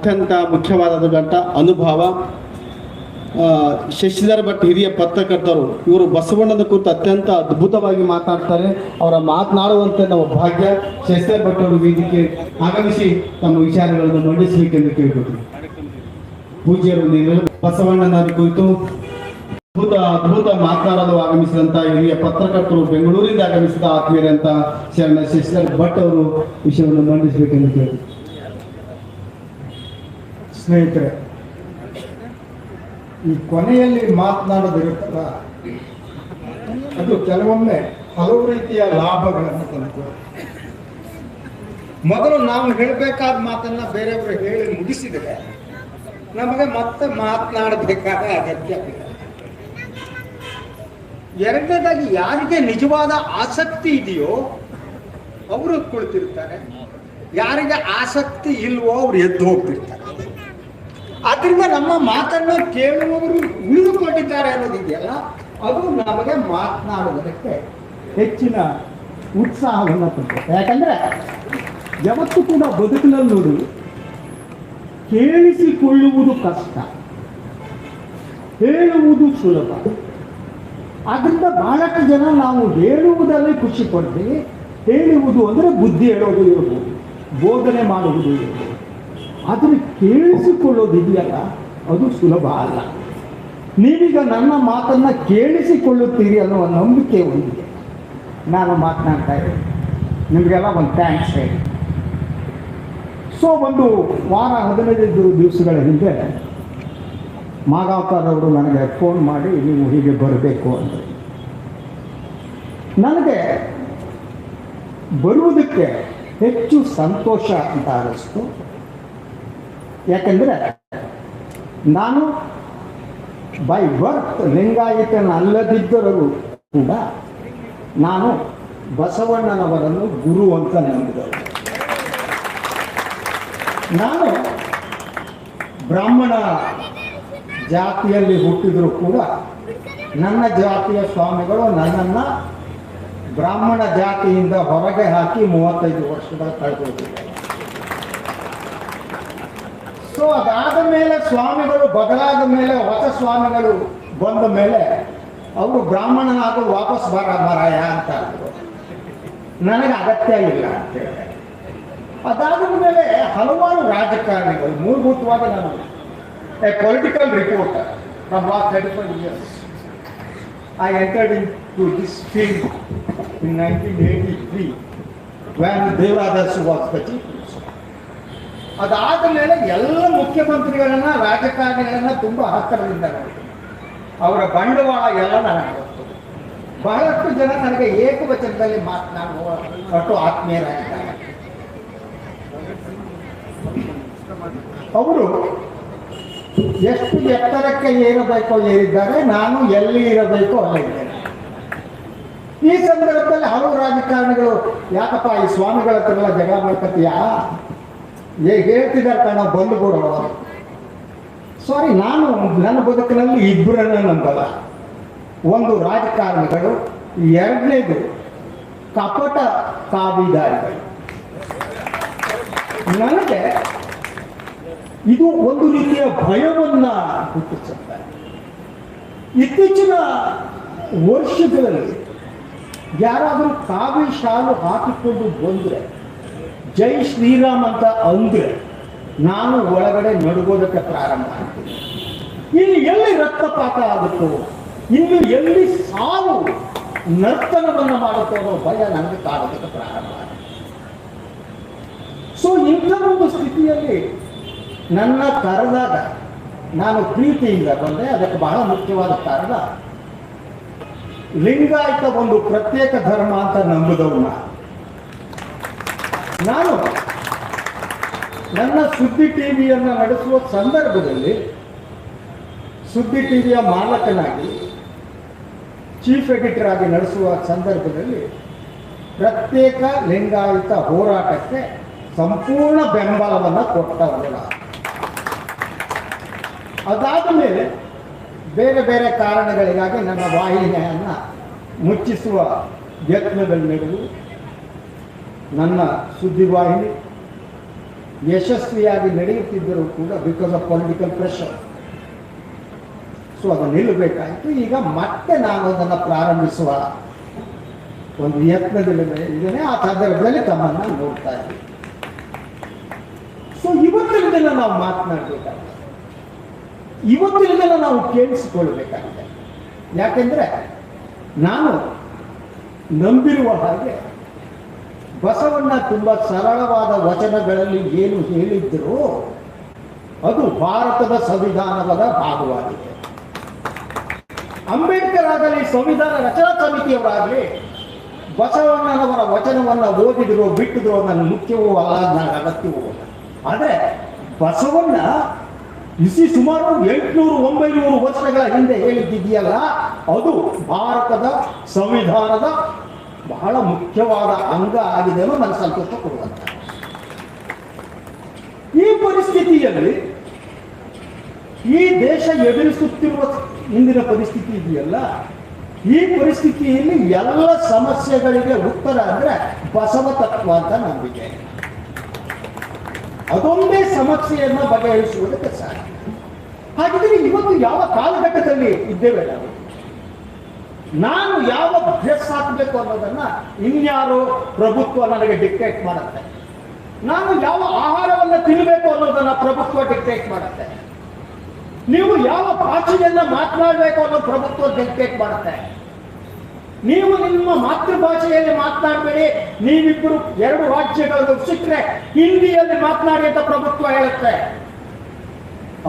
ಅತ್ಯಂತ ಮುಖ್ಯವಾದದಂಥ ಅನುಭವ. ಶಶಿಧರ ಭಟ್ ಹಿರಿಯ ಪತ್ರಕರ್ತರು, ಇವರು ಬಸವಣ್ಣನ ಕುರಿತು ಅತ್ಯಂತ ಅದ್ಭುತವಾಗಿ ಮಾತಾಡ್ತಾರೆ. ಅವರ ಮಾತನಾಡುವಂತೆ ನಮ್ಮ ಭಾಗ್ಯ ಶಶಿಧರ್ ಭಟ್ ಅವರು ವೇದಿಕೆ ಆಗಮಿಸಿ ತಮ್ಮ ವಿಚಾರಗಳನ್ನು ಮಂಡಿಸಬೇಕೆಂದು ಕೇಳಿದರು ಪೂಜ್ಯರು ಬಸವಣ್ಣನ ಕುರಿತು ಅದ್ಭುತ ಅದ್ಭುತ ಮಾತನಾಡಲು ಆಗಮಿಸಿದಂತ ಹಿರಿಯ ಪತ್ರಕರ್ತರು ಬೆಂಗಳೂರಿಂದ ಆಗಮಿಸಿದ ಆತ್ಮೀಯರಂತ ಶರಣ ಶಶಿಧರ್ ಭಟ್ ಅವರು ವಿಷಯವನ್ನು ಮಂಡಿಸಬೇಕೆಂದು ಕೇಳಿದ್ರು ಸ್ನೇಹಿತರೆ, ಈ ಕೊನೆಯಲ್ಲಿ ಮಾತನಾಡೋದಿರುತ್ತಲ್ಲ, ಅದು ಕೆಲವೊಮ್ಮೆ ಹಲವು ರೀತಿಯ ಲಾಭಗಳನ್ನು ತಂದುಕೊಡುತ್ತೆ ಮೊದಲು ನಾವು ಹೇಳಬೇಕಾದ ಮಾತನ್ನ ಬೇರೆಯವರು ಹೇಳಿ ಮುಗಿಸಿದರೆ, ನಮಗೆ ಮತ್ತೆ ಮಾತನಾಡಬೇಕಾದ ಅಗತ್ಯ ಎರಡನೇದಾಗಿ ಯಾರಿಗೆ ನಿಜವಾದ ಆಸಕ್ತಿ ಇದೆಯೋ ಅವರು ಕುಳಿತಿರ್ತಾರೆ ಯಾರಿಗೆ ಆಸಕ್ತಿ ಇಲ್ವೋ ಅವ್ರು ಎದ್ದು ಹೋಗ್ತಿರ್ತಾರೆ ಅದರಿಂದ ನಮ್ಮ ಮಾತನ್ನು ಕೇಳುವವರು ಉಳಿದುಕೊಂಡಿದ್ದಾರೆ ಅನ್ನೋದಿದೆಯಲ್ಲ ಅದು ನಮಗೆ ಮಾತನಾಡುವುದಕ್ಕೆ ಹೆಚ್ಚಿನ ಉತ್ಸಾಹವನ್ನು ಕೊಡುತ್ತೆ ಯಾಕಂದ್ರೆ ಯಾವತ್ತೂ ಕೂಡ ಬದುಕಿನಲ್ಲಿ ನೋಡಿ, ಕೇಳಿಸಿಕೊಳ್ಳುವುದು ಕಷ್ಟ, ಹೇಳುವುದು ಸುಲಭ. ಅದರಿಂದ ಬಹಳಷ್ಟು ಜನ ನಾವು ಹೇಳುವುದರಲ್ಲಿ ಖುಷಿ ಪಡ್ತೀವಿ, ಹೇಳುವುದು ಅಂದರೆ ಬುದ್ಧಿ ಹೇಳೋದು ಇರ್ಬೋದು, ಬೋಧನೆ ಮಾಡುವುದು ಇರ್ಬೋದು. ಆದರೆ ಕೇಳಿಸಿಕೊಳ್ಳೋದಿದೆಯಲ್ಲ ಅದು ಸುಲಭ ಅಲ್ಲ. ನೀವೀಗ ನನ್ನ ಮಾತನ್ನ ಕೇಳಿಸಿಕೊಳ್ಳುತ್ತೀರಿ ಅನ್ನುವ ನಂಬಿಕೆ ಹೊಂದಿದೆ. ನಾನು ಮಾತನಾಡ್ತಾ ಇದ್ದೀನಿ. ನಿಮಗೆಲ್ಲ ಒಂದು ಥ್ಯಾಂಕ್ಸ್ ಹೇಳಿ. ಸೊ ಒಂದು ವಾರ ಹದಿನೈದು ದಿವಸಗಳ ಹಿಂದೆ ಮಾಗಾವ್ಕರ್ ಅವರು ನನಗೆ ಫೋನ್ ಮಾಡಿ, ನೀವು ಹೀಗೆ ಬರಬೇಕು ಅಂತ. ನನಗೆ ಬರುವುದಕ್ಕೆ ಹೆಚ್ಚು ಸಂತೋಷ ಅಂತ ಅನ್ನಿಸ್ತು. ಯಾಕೆಂದರೆ ನಾನು ಬೈ ಬರ್ತ್ ಲಿಂಗಾಯತನ ಅಲ್ಲದಿದ್ದರೂ ಕೂಡ ನಾನು ಬಸವಣ್ಣನವರನ್ನು ಗುರು ಅಂತ ನಂಬಿದೆ ನಾನು ಬ್ರಾಹ್ಮಣ ಜಾತಿಯಲ್ಲಿ ಹುಟ್ಟಿದರೂ ಕೂಡ ನನ್ನ ಜಾತಿಯ ಸ್ವಾಮಿಗಳು ನನ್ನನ್ನು ಬ್ರಾಹ್ಮಣ ಜಾತಿಯಿಂದ ಹೊರಗೆ ಹಾಕಿ ಮೂವತ್ತೈದು ವರ್ಷಗಳ ಕಳೆದೋಗಿದ್ದಾರೆ ಸೊ ಅದಾದ ಮೇಲೆ ಸ್ವಾಮಿಗಳು, ಬದಲಾದ ಮೇಲೆ ಹೊಸ ಸ್ವಾಮಿಗಳು ಬಂದ ಮೇಲೆ ಅವರು ಬ್ರಾಹ್ಮಣನಾದ್ರು ವಾಪಸ್ ಬರ ಬರಾಯ ಅಂತ ನನಗೆ ಅಗತ್ಯ ಇಲ್ಲ ಅಂತ ಅದಾದ ಮೇಲೆ ಹಲವಾರು ರಾಜಕಾರಣಿಗಳು ಮೂಲಭೂತವಾಗಿ ನಾನು, a political report from thirty five years I entered into this field in nineteen eighty three van ದೇವರಾದರ್ಶ್ was the chief ಅದಾದ ಮೇಲೆ ಎಲ್ಲ ಮುಖ್ಯಮಂತ್ರಿಗಳನ್ನ, ರಾಜಕಾರಣಿಗಳನ್ನ ತುಂಬಾ ಹತ್ತಿರದಿಂದ ಅವರ ಬಂಡವಾಳ ಎಲ್ಲ ನನಗೆ ಬಹಳಷ್ಟು ಜನ ನನಗೆ ಏಕವಚನದಲ್ಲಿ ಮಾತನಾಡುವ ಒಟ್ಟು ಆತ್ಮೀಯರಾಗಿದ್ದಾರೆ. ಅವರು ಎಷ್ಟು ಎತ್ತರಕ್ಕೆ ಏರಬೇಕೋ ಏರಿದ್ದಾರೆ, ನಾನು ಎಲ್ಲಿ ಇರಬೇಕೋ ಅಲ್ಲಿದ್ದೇನೆ ಈ ಸಂದರ್ಭದಲ್ಲಿ ಹಲವು ರಾಜಕಾರಣಿಗಳು, ಯಾಕಪ್ಪ ಈ ಸ್ವಾಮಿಗಳ ಹತ್ರ ಜಗ ಜಗಳ ಏ, ಹೇಳ್ತಿದ್ದಾರೆ ಕಣ ಬಂದು ಬಿಡೋ. ಸಾರಿ ನಾನು ನನ್ನ ಬದುಕಿನಲ್ಲಿ ಇಬ್ಬರನ್ನ ನಂಬಲ್ಲ. ಒಂದು ರಾಜಕಾರಣಿಗಳು, ಎರಡನೇದು ಕಪಟ ಕಾವಿದಾರಿಗಳು ನನಗೆ ಇದು ಒಂದು ರೀತಿಯ ಭಯವನ್ನ ಹುಟ್ಟಿಸುತ್ತೆ. ಇತ್ತೀಚಿನ ವರ್ಷಗಳಲ್ಲಿ ಯಾರಾದರೂ ಕಾವಿ ಶಾಲು ಹಾಕಿಕೊಂಡು ಬಂದರೆ ಜೈ ಶ್ರೀರಾಮ್ ಅಂತ ಅಂದ್ರೆ ನಾನು ಒಳಗಡೆ ನಡುಗೋದಕ್ಕೆ ಪ್ರಾರಂಭ ಆಗ್ತೀನಿ. ಇಲ್ಲಿ ಎಲ್ಲಿ ರಕ್ತಪಾತ ಆಗುತ್ತೋ ಇಲ್ಲಿ ಎಲ್ಲಿ ಸಾವು ನರ್ತನವನ್ನು ಮಾಡುತ್ತೋ ಅನ್ನೋ ಭಯ ನನಗೆ ಕಾಡೋದಕ್ಕೆ ಪ್ರಾರಂಭ ಆಗುತ್ತೆ ಸೊ ಇಂಥ ಒಂದು ಸ್ಥಿತಿಯಲ್ಲಿ ನನ್ನ ಕರೆದಾಗ ನಾನು ಪ್ರೀತಿಯಿಂದ ಬಂದೆ. ಅದಕ್ಕೆ ಬಹಳ ಮುಖ್ಯವಾದ ಕಾರಣ, ಲಿಂಗಾಯತ ಒಂದು ಪ್ರತ್ಯೇಕ ಧರ್ಮ ಅಂತ ನಂಬುದವನ್ನ ನಾನು ನನ್ನ ಸುದ್ದಿ ಟಿವಿಯನ್ನು ನಡೆಸುವ ಸಂದರ್ಭದಲ್ಲಿ ಸುದ್ದಿ ಟಿವಿಯ ಮಾಲಕನಾಗಿ ಚೀಫ್ ಎಡಿಟರ್ ಆಗಿ ನಡೆಸುವ ಸಂದರ್ಭದಲ್ಲಿ ಪ್ರತ್ಯೇಕ ಲಿಂಗಾಯತ ಹೋರಾಟಕ್ಕೆ ಸಂಪೂರ್ಣ ಬೆಂಬಲವನ್ನು ಕೊಟ್ಟವರಲ್ಲ ಅದಾದ ಮೇಲೆ ಬೇರೆ ಬೇರೆ ಕಾರಣಗಳಿಗಾಗಿ ನನ್ನ ವಾಹಿನಿಯನ್ನು ಮುಚ್ಚಿಸುವ ಯತ್ನದಲ್ಲಿ ನಡೆದು ನನ್ನ ಸುದ್ದಿವಾಹಿನಿ ಯಶಸ್ವಿಯಾಗಿ ನಡೆಯುತ್ತಿದ್ದರೂ ಕೂಡ because of political pressure so ಅದು ನಿಲ್ಲಬೇಕಾಯಿತು. ಈಗ ಮತ್ತೆ ನಾನು ಅದನ್ನು ಪ್ರಾರಂಭಿಸುವ ಒಂದು ಯತ್ನದಲ್ಲಿ ಇದನ್ನೇ ಆ ಸಂದರ್ಭದಲ್ಲಿ ತಮ್ಮನ್ನು ನೋಡ್ತಾ ಇದ್ದೀನಿ. ಸೊ ಇವತ್ತಿನ ದಿನ ನಾವು ಮಾತನಾಡಬೇಕಾಗಿದೆ ಇವತ್ತಿನ ದಿನ ನಾವು ಕೇಳಿಸಿಕೊಳ್ಬೇಕಾಗಿದೆ ಯಾಕೆಂದ್ರೆ ನಾನು ನಂಬಿರುವ ಹಾಗೆ ಬಸವಣ್ಣ ತುಂಬ ಸರಳವಾದ ವಚನಗಳಲ್ಲಿ ಏನು ಹೇಳಿದ್ರು ಅದು ಭಾರತದ ಸಂವಿಧಾನದ ಭಾಗವಾಗಿದೆ. ಅಂಬೇಡ್ಕರ್ ಆಗಲಿ ಸಂವಿಧಾನ ರಚನಾ ಸಮಿತಿಯವರಾಗಲಿ ಬಸವಣ್ಣನವರ ವಚನವನ್ನು ಓದಿದ್ರು ಬಿಟ್ಟಿದ್ರು ನನ್ನ ಮುಖ್ಯವೂ ಅಲ್ಲ ನನ್ನ ಅಗತ್ಯವೂ ಆದರೆ ಬಸವಣ್ಣ ಇಸಿ ಸುಮಾರು ಎಂಟುನೂರು ಒಂಬೈನೂರು ವರ್ಷಗಳ ಹಿಂದೆ ಹೇಳಿದ್ದಿದೆಯಲ್ಲ, ಅದು ಭಾರತದ ಸಂವಿಧಾನದ ಬಹಳ ಮುಖ್ಯವಾದ ಅಂಗ ಆಗಿದೆ ಅನ್ನೋ ನನಗೆ ಸಂತೋಷ ಕೊಡುವಂತ. ಈ ಪರಿಸ್ಥಿತಿಯಲ್ಲಿ ಈ ದೇಶ ಎದುರಿಸುತ್ತಿರುವ ಇಂದಿನ ಪರಿಸ್ಥಿತಿ ಇದೆಯಲ್ಲ? ಈ ಪರಿಸ್ಥಿತಿಯಲ್ಲಿ ಎಲ್ಲ ಸಮಸ್ಯೆಗಳಿಗೆ ಉತ್ತರ ಅಂದ್ರೆ ಬಸವ ತತ್ವ ಅಂತ ನಂಬಿಕೆ. ಅದೊಂದೇ ಸಮಸ್ಯೆಯನ್ನ ಬಗೆಹರಿಸುವುದಕ್ಕೆ ಸಾಧ್ಯ. ಹಾಗಿದ್ರೆ ಇವತ್ತು ಯಾವ ಕಾಲಘಟ್ಟದಲ್ಲಿ ಇದ್ದೇವೆ ನಾವು? ನಾನು ಯಾವ ಡ್ರೆಸ್ ಹಾಕಬೇಕು ಅನ್ನೋದನ್ನ ಇನ್ಯಾರು ಪ್ರಭುತ್ವ ನನಗೆ ಡಿಕ್ಟೇಟ್ ಮಾಡುತ್ತೆ? ನಾನು ಯಾವ ಆಹಾರವನ್ನ ತಿನ್ನಬೇಕು ಅನ್ನೋದನ್ನ ಪ್ರಭುತ್ವ ಡಿಕ್ಟೇಟ್ ಮಾಡುತ್ತೆ? ನೀವು ಯಾವ ಭಾಷೆಯನ್ನ ಮಾತನಾಡಬೇಕು ಅನ್ನೋ ಪ್ರಭುತ್ವ ಡಿಕ್ಟೇಟ್ ಮಾಡುತ್ತೆ? ನೀವು ನಿಮ್ಮ ಮಾತೃಭಾಷೆಯಲ್ಲಿ ಮಾತನಾಡಬೇಡಿ. ನೀವಿಬ್ಬರು ಎರಡು ರಾಜ್ಯಗಳು ಸಿಕ್ಕರೆ ಹಿಂದಿಯಲ್ಲಿ ಮಾತನಾಡಿ ಅಂತ ಪ್ರಭುತ್ವ ಹೇಳುತ್ತೆ.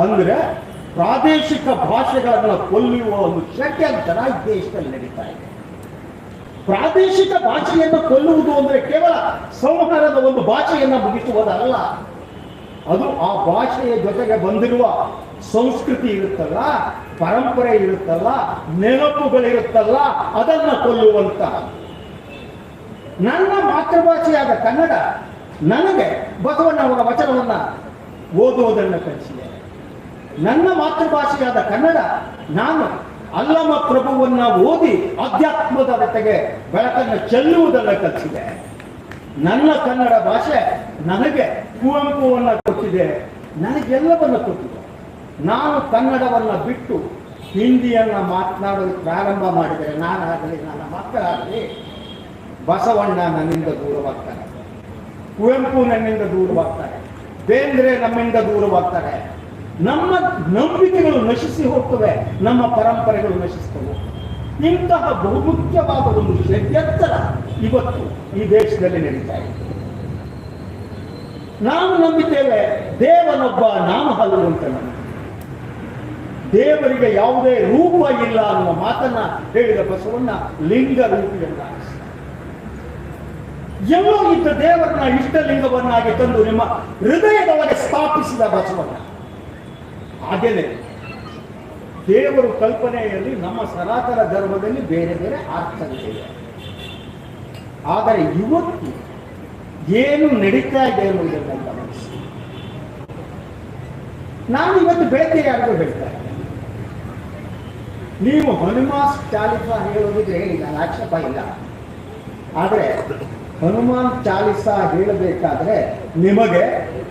ಅಂದ್ರೆ ಪ್ರಾದೇಶಿಕ ಭಾಷೆಗಳನ್ನು ಕೊಲ್ಲುವ ಒಂದು ಷಡ್ಯಂತರ ಈ ದೇಶದಲ್ಲಿ ನಡೀತಾ ಇದೆ. ಪ್ರಾದೇಶಿಕ ಭಾಷೆಯನ್ನು ಕೊಲ್ಲುವುದು ಅಂದ್ರೆ ಕೇವಲ ಸಂಹಾರದ ಒಂದು ಭಾಷೆಯನ್ನು ಮುಗಿಸುವುದಲ್ಲ. ಅದು ಆ ಭಾಷೆಯ ಜೊತೆಗೆ ಬಂದಿರುವ ಸಂಸ್ಕೃತಿ ಇರುತ್ತಲ್ಲ, ಪರಂಪರೆ ಇರುತ್ತಲ್ಲ, ನೆನಪುಗಳಿರುತ್ತಲ್ಲ, ಅದನ್ನ ಕೊಲ್ಲುವಂತ ನನ್ನ ಮಾತೃಭಾಷೆಯಾದ ಕನ್ನಡ ನನಗೆ ಬಸವಣ್ಣವರ ವಚನವನ್ನ ಓದುವುದನ್ನು ಕಲಿಸಿದೆ. ನನ್ನ ಮಾತೃಭಾಷೆಯಾದ ಕನ್ನಡ, ನಾನು ಅಲ್ಲಮ ಪ್ರಭುವನ್ನ ಓದಿ ಅಧ್ಯಾತ್ಮದ ಜೊತೆಗೆ ಬೆಳಕನ್ನು ಚೆಲ್ಲುವುದನ್ನು ಕಲಿಸಿದೆ. ನನ್ನ ಕನ್ನಡ ಭಾಷೆ ನನಗೆ ಕುವೆಂಪುವನ್ನ ಕೊಟ್ಟಿದೆ. ನನಗೆಲ್ಲವನ್ನ ಕೊಟ್ಟಿದೆ. ನಾನು ಕನ್ನಡವನ್ನ ಬಿಟ್ಟು ಹಿಂದಿಯನ್ನ ಮಾತನಾಡಲು ಪ್ರಾರಂಭ ಮಾಡಿದರೆ ನಾನಾಗಲಿ, ನನ್ನ ಮಕ್ಕಳಾಗಲಿ, ಬಸವಣ್ಣ ನನ್ನಿಂದ ದೂರವಾಗ್ತಾರೆ. ಕುವೆಂಪು ನನ್ನಿಂದ ದೂರವಾಗ್ತಾರೆ. ಬೇಂದ್ರೆ ನಮ್ಮಿಂದ ದೂರವಾಗ್ತಾರೆ. ನಮ್ಮ ನಂಬಿಕೆಗಳು ನಶಿಸಿ ಹೋಗ್ತವೆ, ನಮ್ಮ ಪರಂಪರೆಗಳು ನಶಿಸ್ತವೆ. ಇಂತಹ ಬಹುಮುಖ್ಯವಾದ ಒಂದು ಷಡ್ಯಂತರ ಇವತ್ತು ಈ ದೇಶದಲ್ಲಿ ನಡೀತಾ ಇದೆ. ನಾವು ನಂಬಿದ್ದೇವೆ, ದೇವನೊಬ್ಬ ನಾಮ ಅಂತ. ದೇವರಿಗೆ ಯಾವುದೇ ರೂಪ ಇಲ್ಲ ಅನ್ನುವ ಮಾತನ್ನ ಹೇಳಿದ ಬಸವಣ್ಣ ಲಿಂಗ ರೂಪಿಯನ್ನ ಎಲ್ಲೋ ಇದ್ದ ದೇವರನ್ನ ಇಷ್ಟಲಿಂಗವನ್ನಾಗಿ ತಂದು ನಿಮ್ಮ ಹೃದಯದೊಳಗೆ ಸ್ಥಾಪಿಸಿದ ಬಸವಣ್ಣ. ಹಾಗೇನೆ ದೇವರು ಕಲ್ಪನೆಯಲ್ಲಿ ನಮ್ಮ ಸನಾತನ ಧರ್ಮದಲ್ಲಿ ಬೇರೆ ಬೇರೆ ಅರ್ಥಗಳಿವೆ. ಆದರೆ ಇವತ್ತು ಏನು ನಡೀತಾ ಇದೆ ಅನ್ನೋದನ್ನ ನಾನು ಇವತ್ತು ಬೆಳಗ್ಗೆ ಯಾರಿಗೂ ಹೇಳ್ತಾ ನೀವು ಹನುಮಾನ್ ಚಾಲಿಸ ಹೇಳೋದಿದ್ರೆ ನಾನು ಆಕ್ಷೇಪ ಇಲ್ಲ. ಆದರೆ ಹನುಮಾನ್ ಚಾಲಿಸ ಹೇಳಬೇಕಾದ್ರೆ ನಿಮಗೆ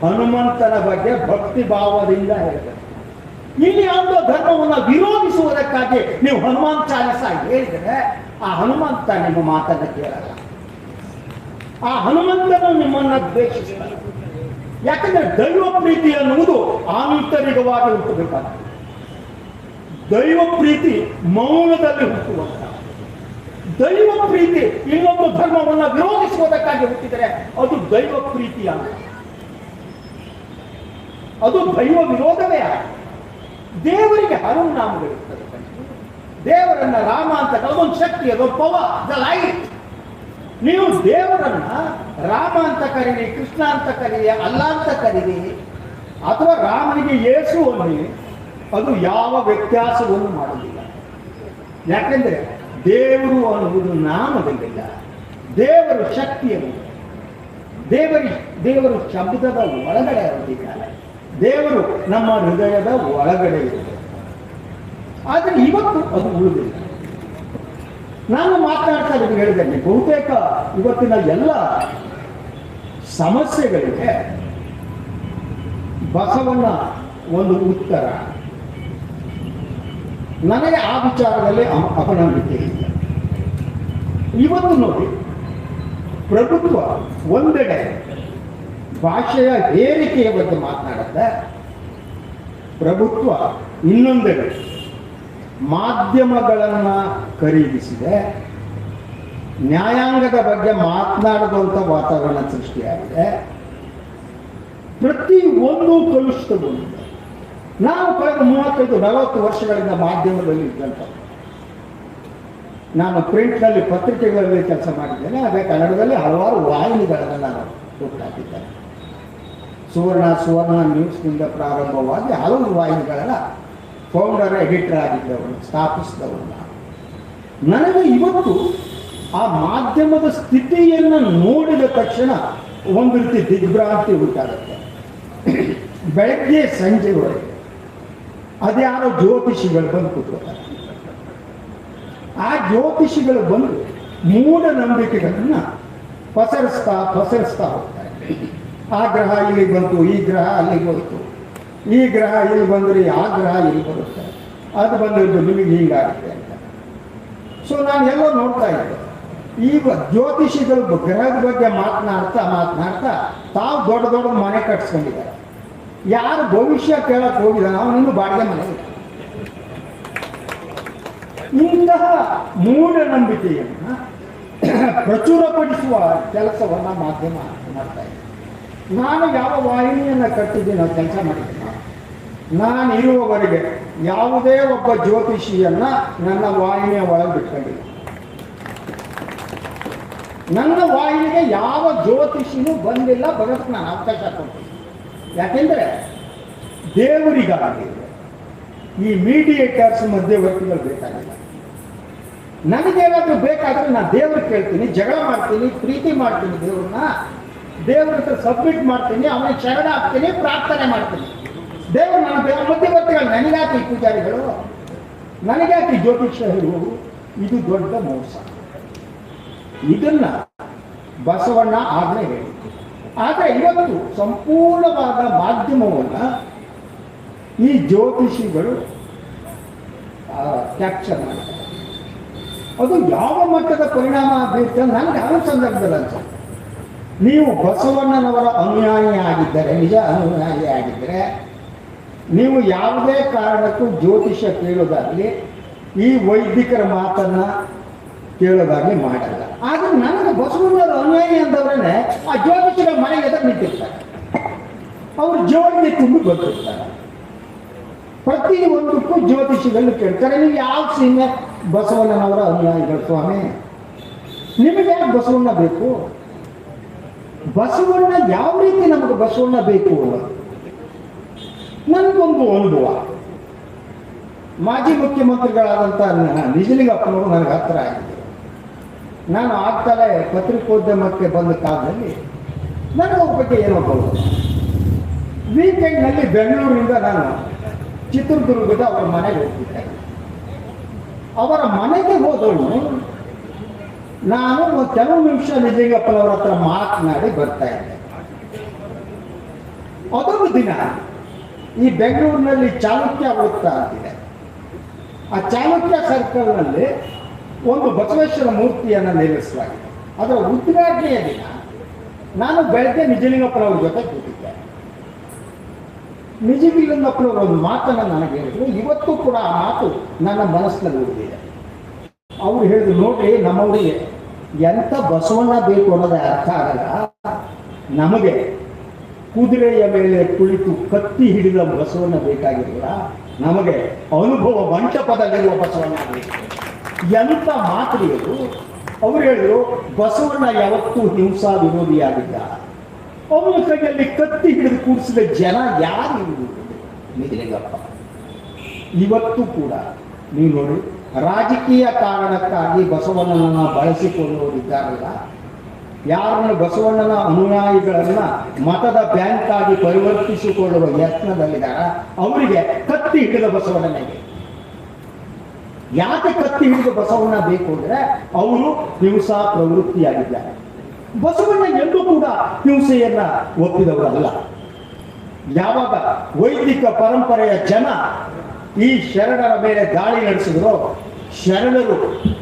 ಹನುಮಂತನ ಬಗ್ಗೆ ಭಕ್ತಿ ಭಾವದಿಂದ ಹೇಳಬೇಕು. ಇಲ್ಲಿ ಯಾವುದೋ ಧರ್ಮವನ್ನು ವಿರೋಧಿಸುವುದಕ್ಕಾಗಿ ನೀವು ಹನುಮಾನ್ ಚಾಲಸ ಹೇಳಿದರೆ, ಆ ಹನುಮಂತ ನಿಮ್ಮ ಮಾತನ್ನು ಕೇಳಲ್ಲ. ಆ ಹನುಮಂತನು ನಿಮ್ಮನ್ನ ದ್ವೇಷಿಸ್ತಾನೆ. ಯಾಕಂದ್ರೆ ದೈವ ಪ್ರೀತಿ ಅನ್ನುವುದು ಆಂತರಿಕವಾಗಿ ಹುಟ್ಟಬೇಕಾಗ್ತದೆ ದೈವ ಪ್ರೀತಿ ಮೌನದಲ್ಲಿ ಹುಟ್ಟುವಂತ ದೈವ ಪ್ರೀತಿ ಇನ್ನೊಂದು ಧರ್ಮವನ್ನು ವಿರೋಧಿಸುವುದಕ್ಕಾಗಿ ಹುಟ್ಟಿದರೆ ಅದು ದೈವ ಪ್ರೀತಿಯಾಗ ಅದು ದೈವ ವಿರೋಧವೇ ಅಲ್ಲ ದೇವರಿಗೆ ಹಲವು ನಾಮಗಳಿರ್ತದೆ. ದೇವರನ್ನ ರಾಮ ಅಂತ ಕರೆದೊಂದು ಶಕ್ತಿ ಅದು ಪವರ್ ದ ಲೈಟ್ ನೀವು ದೇವರನ್ನ ರಾಮ ಅಂತ ಕರೀರಿ, ಕೃಷ್ಣ ಅಂತ ಕರೀರಿ, ಅಲ್ಲ ಅಂತ ಕರೀರಿ, ಅಥವಾ ರಾಮನಿಗೆ ಯೇಸು ಅಲ್ಲಿ ಅದು ಯಾವ ವ್ಯತ್ಯಾಸವನ್ನು ಮಾಡಲಿಲ್ಲ ಯಾಕೆಂದ್ರೆ ದೇವರು ಅನ್ನುವುದು ನಾಮದಲ್ಲಿಲ್ಲ. ದೇವರು ಶಕ್ತಿಯನ್ನು ದೇವರಿ, ದೇವರು ಶಬ್ದದ ಒಳಗಡೆ ಇರುತ್ತಿದ್ದಾರೆ ದೇವರು ನಮ್ಮ ಹೃದಯದ ಒಳಗಡೆ ಇದೆ. ಆದರೆ ಇವತ್ತು ಅದು ಉಳಿದಿಲ್ಲ. ನಾನು ಮಾತನಾಡ್ತಾ ಇದ್ದೀನಿ ಹೇಳಿದ್ದೇನೆ, ಬಹುತೇಕ ಇವತ್ತಿನ ಎಲ್ಲ ಸಮಸ್ಯೆಗಳಿಗೆ ಬಸವಣ್ಣ ಒಂದು ಉತ್ತರ. ನನಗೆ ಆ ವಿಚಾರದಲ್ಲಿ ಅಪ- ಅಪನಂಬಿಕೆ ಇಲ್ಲ. ಇವತ್ತು ನೋಡಿ, ಪ್ರಭುತ್ವ ಒಂದೆಡೆ ಭಾಷೆಯ ಏರಿಕೆಯ ಬಗ್ಗೆ ಮಾತನಾಡುತ್ತೆ. ಪ್ರಭುತ್ವ ಇನ್ನೊಂದೆಡೆ ಮಾಧ್ಯಮಗಳನ್ನು ಖರೀದಿಸಿದೆ. ನ್ಯಾಯಾಂಗದ ಬಗ್ಗೆ ಮಾತನಾಡುವಂಥ ವಾತಾವರಣ ಸೃಷ್ಟಿಯಾಗಿದೆ. ಪ್ರತಿ ಒಂದು ಕಲುಷಿತಗೊಂಡಿದೆ ನಾವು ಕಳೆದ ಮೂವತ್ತೈದು, ನಲವತ್ತು ವರ್ಷಗಳಿಂದ ಮಾಧ್ಯಮದಲ್ಲಿ ಇದ್ದಂಥ ನಾನು ಪ್ರಿಂಟ್ನಲ್ಲಿ ಪತ್ರಿಕೆಗಳಲ್ಲಿ ಕೆಲಸ ಮಾಡಿದ್ದೇನೆ, ಅದೇ ಕನ್ನಡದಲ್ಲಿ ಹಲವಾರು ವಾಹಿನಿಗಳನ್ನು ನಾನು ಸುವರ್ಣ ಸುವರ್ಣ ನ್ಯೂಸ್ನಿಂದ ಪ್ರಾರಂಭವಾಗಿ ಹಲವು ವಾಹಿನಿಗಳೆಲ್ಲ ಫೌಂಡರ್, ಎಡಿಟರ್ ಆಗಿದ್ದವರು ಸ್ಥಾಪಿಸಿದವರು ನಾನು. ನನಗೆ ಇವತ್ತು ಆ ಮಾಧ್ಯಮದ ಸ್ಥಿತಿಯನ್ನು ನೋಡಿದ ತಕ್ಷಣ ಒಂದು ರೀತಿ ದಿಗ್ಭ್ರಾಂತಿ ಉಂಟಾಗುತ್ತೆ. ಬೆಳಗ್ಗೆ ಸಂಜೆವರೆಗೆ ಅದ್ಯಾರೋ ಜ್ಯೋತಿಷಿಗಳು ಬಂದು ಕೂತ್ಕೋತಾರೆ ಆ ಜ್ಯೋತಿಷಿಗಳು ಬಂದು ಮೂಢನಂಬಿಕೆಗಳನ್ನ ಪಸರಿಸ್ತಾ ಪಸರಿಸ್ತಾ ಹೋಗ್ತಾರೆ. ಆ ಗ್ರಹ ಇಲ್ಲಿ ಬಂತು, ಈ ಗ್ರಹ ಅಲ್ಲಿಗೆ ಬಂತು. ಈ ಗ್ರಹ ಇಲ್ಲಿ ಬಂದರೆ ಆ ಗ್ರಹ ಇಲ್ಲಿ ಬರುತ್ತೆ. ಅದು ಬಂದಿದ್ದು ನಿಮಗೆ ಹೀಗಾಗುತ್ತೆ ಅಂತ. ಸೊ ನಾನು ಎಲ್ಲೋ ನೋಡ್ತಾ ಇದ್ದೆ. ಈ ಜ್ಯೋತಿಷಿಗಳು ಗ್ರಹದ ಬಗ್ಗೆ ಮಾತನಾಡ್ತಾ ಮಾತನಾಡ್ತಾ ತಾವು ದೊಡ್ಡ ದೊಡ್ಡ ಮನೆ ಕಟ್ಸ್ಕೊಂಡಿದ್ದಾರೆ. ಯಾರು ಭವಿಷ್ಯ ಕೇಳಕ್ ಹೋಗಿದ್ದಾನೆ ಅವನಿನ್ನು ಬಾಡಿಗೆ ಮನೆ ಇಂತಹ ಇಂತಹ ಮೂಢನಂಬಿಕೆಯನ್ನು ಪ್ರಚುರಪಡಿಸುವ ಕೆಲಸವನ್ನು ಮಾಧ್ಯಮ ಮಾಡ್ತಾ ಇದೆ ನಾನು ಯಾವ ವಾಹಿನಿಯನ್ನು ಕಟ್ಟಿದ್ದೀನಿ ಕೆಲಸ ಮಾಡಿದ್ದೀನಿ. ನಾನು ಇರುವವರೆಗೆ ಯಾವುದೇ ಒಬ್ಬ ಜ್ಯೋತಿಷಿಯನ್ನು ನನ್ನ ವಾಹಿನಿಯ ಒಳಗೆ ಬಿಟ್ಕೊಂಡಿಲ್ಲ ನನ್ನ ವಾಹಿನಿಗೆ ಯಾವ ಜ್ಯೋತಿಷಿನೂ ಬಂದಿಲ್ಲ ಬರೋಕ್ಕೆ ನಾನು ಅವಕಾಶ ಕೊಡ್ತೀನಿ. ಯಾಕೆಂದರೆ ದೇವರಿಗಾಗಿ ಈ ಮೀಡಿಯೇಟರ್ಸ್ ಮಧ್ಯವರ್ತಿಗಳು ಬೇಕಾಗಿಲ್ಲ. ನನಗೇನಾದರೂ ಬೇಕಾದರೆ ನಾನು ದೇವ್ರಿಗೆ ಕೇಳ್ತೀನಿ, ಜಗಳ ಮಾಡ್ತೀನಿ, ಪ್ರೀತಿ ಮಾಡ್ತೀನಿ ದೇವ್ರನ್ನ. ದೇವ್ರ ಹತ್ರ ಸಬ್ಮಿಟ್ ಮಾಡ್ತೀನಿ, ಅವನಿಗೆ ಶರಣ ಹಾಕ್ತೀನಿ, ಪ್ರಾರ್ಥನೆ ಮಾಡ್ತೀನಿ. ದೇವರು ನಾನು ಮಧ್ಯವರ್ತಿಗಳು ನನಗ್ಯಾಕೆ ಈ ಪೂಜಾರಿಗಳು? ನನಗ್ಯಾಕೆ ಈ ಜ್ಯೋತಿಷ್ಯ ಹೇಳುವುದು ಇದು ದೊಡ್ಡ ಮೋಸ. ಇದನ್ನ ಬಸವಣ್ಣ ಆಗಲೇ ಹೇಳಿ ಆದರೆ ಇವತ್ತು ಸಂಪೂರ್ಣವಾದ ಮಾಧ್ಯಮವನ್ನ ಈ ಜ್ಯೋತಿಷಿಗಳು ಕ್ಯಾಪ್ಚರ್ ಮಾಡ್ತಾರೆ ಅದು ಯಾವ ಮಟ್ಟದ ಪರಿಣಾಮ ಬೀರುತ್ತೆ ನನಗೆ ಯಾವ ಸಂದರ್ಭದಲ್ಲಿ ಅನ್ಸುತ್ತೆ. ನೀವು ಬಸವಣ್ಣನವರ ಅನುಯಾಯಿ ಆಗಿದ್ದರೆ ನಿಜ ಅನುಯಾಯಿ ಆಗಿದ್ದರೆ ನೀವು ಯಾವುದೇ ಕಾರಣಕ್ಕೂ ಜ್ಯೋತಿಷ್ಯ ಕೇಳೋದಾಗಲಿ, ಈ ವೈದಿಕರ ಮಾತನ್ನು ಕೇಳೋದಾಗಲಿ ಮಾಡಲ್ಲ. ಆದರೆ ನನಗೆ ಬಸವಣ್ಣನವರ ಅನುಯಾಯಿ ಅಂದವರೇ ಆ ಜ್ಯೋತಿಷ್ಯರ ಮನೆ ಎದುರು ನಿಂತಿರ್ತಾರೆ. ಅವರು ಜೋಡಿಗೆ ತುಂಬಿ ಪ್ರತಿ ಒಂದಕ್ಕೂ ಜ್ಯೋತಿಷಿಗಳು ಕೇಳ್ತಾರೆ, ನೀವು ಯಾವ ಸೀಮೆ ಬಸವಣ್ಣನವರ ಅನುಯಾಯಿಗಳು ಸ್ವಾಮಿ? ನಿಮಗೆ ಯಾಕೆ ಬಸವಣ್ಣ ಬೇಕು? ಬಸವಣ್ಣ ಯಾವ ರೀತಿ ನಮಗೆ ಬಸವಣ್ಣ ಬೇಕು ನನಗೊಂದು ಅನುಭವ. ಮಾಜಿ ಮುಖ್ಯಮಂತ್ರಿಗಳಾದಂಥ ನಿಜಲಿಗಪ್ಪನವರು ನನಗೆ ಹತ್ತಿರ ಆಗಿದೆ ನಾನು ಆಗ್ತಲೇ ಪತ್ರಿಕೋದ್ಯಮಕ್ಕೆ ಬಂದ ಕಾಲದಲ್ಲಿ ನನ್ನ ಬಗ್ಗೆ ಏನೋ ಗೌರವ ವೀಕೆಂಡ್ನಲ್ಲಿ ಬೆಂಗಳೂರಿನಿಂದ ನಾನು ಚಿತ್ರದುರ್ಗದ ಅವರ ಮನೆಗೆ ಹೋಗ್ತಿದ್ದೆ. ಅವರ ಮನೆಗೆ ಹೋದವನು ನಾನು ಕೆಲವು ನಿಮಿಷ ನಿಜಲಿಂಗಪ್ಪನವರ ಹತ್ರ ಮಾತನಾಡಿ ಬರ್ತಾ ಇದ್ದೆ. ಅದೊಂದು ದಿನ ಈ ಬೆಂಗಳೂರಿನಲ್ಲಿ ಚಾಲುಕ್ಯ ವೃತ್ತ ಆಗಿದೆ. ಆ ಚಾಲುಕ್ಯ ಸರ್ಕಲ್ನಲ್ಲಿ ಒಂದು ಬಸವೇಶ್ವರ ಮೂರ್ತಿಯನ್ನು ನಿಲ್ಲಿಸಲಾಗಿದೆ ಅದರ ಉದ್ಘಾಟನೆಯ ದಿನ ನಾನು ಬೆಳಗ್ಗೆ ನಿಜಲಿಂಗಪ್ಪನವ್ರ ಜೊತೆ ಕೂತಿದ್ದೆ. ನಿಜಲಿಂಗಪ್ಪನವರ ಒಂದು ಮಾತನ್ನು ನನಗೆ ಹೇಳಿದ್ರು. ಇವತ್ತು ಕೂಡ ಆ ಮಾತು ನನ್ನ ಮನಸ್ಸಿನಲ್ಲಿ ಉಳಿದಿದೆ. ಅವ್ರು ಹೇಳಿದ್ರು ನೋಡಿ ನಮ್ಮವರಿಗೆ ಎಂಥ ಬಸವಣ್ಣ ಬೇಕು ಅನ್ನೋದೇ ಅರ್ಥ ಆಗಲ್ಲ. ನಮಗೆ ಕುದುರೆಯ ಮೇಲೆ ಕುಳಿತು ಕತ್ತಿ ಹಿಡಿದ ಬಸವಣ್ಣ ಬೇಕಾಗಿರಲಿಲ್ಲ ನಮಗೆ ಅನುಭವ ಮಂಟಪದಲ್ಲಿರುವ ಬಸವಣ್ಣ ಬೇಕು. ಎಂಥ ಮಾತುಗಳು ಅವರು ಹೇಳಿದ್ರು, ಬಸವಣ್ಣ ಯಾವತ್ತೂ ಹಿಂಸಾ ವಿರೋಧಿಯಾಗಿದ್ದ ಅವನ ಕೈಯಲ್ಲಿ ಕತ್ತಿ ಹಿಡಿದು ಕೂಡಿಸಿದ ಜನ ಯಾರು ನಿಜಲಿಂಗಪ್ಪ, ಇವತ್ತು ಕೂಡ ನೀವು ನೋಡಿ ರಾಜಕೀಯ ಕಾರಣಕ್ಕಾಗಿ ಬಸವಣ್ಣನನ್ನ ಬಳಸಿಕೊಳ್ಳುವರಿದ್ದಾರಲ್ಲ ಯಾರನ್ನು ಬಸವಣ್ಣನ ಅನುಯಾಯಿಗಳನ್ನ ಮತದ ಬ್ಯಾಂಕ್ ಆಗಿ ಪರಿವರ್ತಿಸಿಕೊಳ್ಳುವ ಯತ್ನದಲ್ಲಿದ್ದಾರ, ಅವರಿಗೆ ಕತ್ತಿ ಹಿಡಿದ ಬಸವಣ್ಣನಿಗೆ. ಯಾಕೆ ಕತ್ತಿ ಹಿಡಿದ ಬಸವಣ್ಣ ಬೇಕು ಅಂದ್ರೆ ಅವರು ಹಿಂಸಾ ಪ್ರವೃತ್ತಿಯಾಗಿದ್ದಾರೆ ಬಸವಣ್ಣ ಎಂದೂ ಕೂಡ ಹಿಂಸೆಯನ್ನ ಒಪ್ಪಿದವರಲ್ಲ. ಯಾವಾಗ ವೈದಿಕ ಪರಂಪರೆಯ ಜನ ಈ ಶರಣರ ಮೇಲೆ ದಾಳಿ ನಡೆಸಿದ್ರು. ಶರಣರು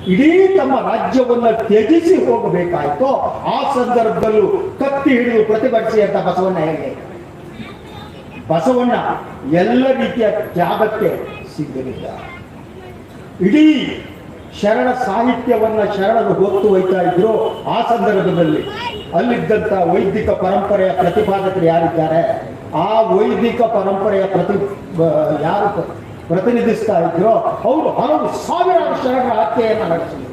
ಇಡೀ ತಮ್ಮ ರಾಜ್ಯವನ್ನ ತ್ಯಜಿಸಿ ಹೋಗಬೇಕಾಯ್ತು, ಆ ಸಂದರ್ಭದಲ್ಲೂ ಕತ್ತಿ ಹಿಡಿದು ಪ್ರತಿಭಟಿಸಿ ಅಂತ ಬಸವಣ್ಣ ಹೇಗೆ? ಬಸವಣ್ಣ ಎಲ್ಲ ರೀತಿಯ ತ್ಯಾಗಕ್ಕೆ ಸಿದ್ಧರಿದ್ದ. ಇಡೀ ಶರಣ ಸಾಹಿತ್ಯವನ್ನ ಶರಣರು ಹೊತ್ತು ಒಯ್ತಾ ಇದ್ರು ಆ ಸಂದರ್ಭದಲ್ಲಿ. ಅಲ್ಲಿದ್ದಂತ ವೈದಿಕ ಪರಂಪರೆಯ ಪ್ರತಿಪಾದಕರು ಯಾರಿದ್ದಾರೆ? ಆ ವೈದಿಕ ಪರಂಪರೆಯ ಪ್ರತಿ ಯಾರು? ಪ್ರತಿನಿಧಿಸ್ತಾ ಇದ್ರೋ? ಅವರು ಹಲವು ಸಾವಿರಾರು ಶರಣರ ಹತ್ಯೆಯನ್ನು ನಡೆಸಿದರು.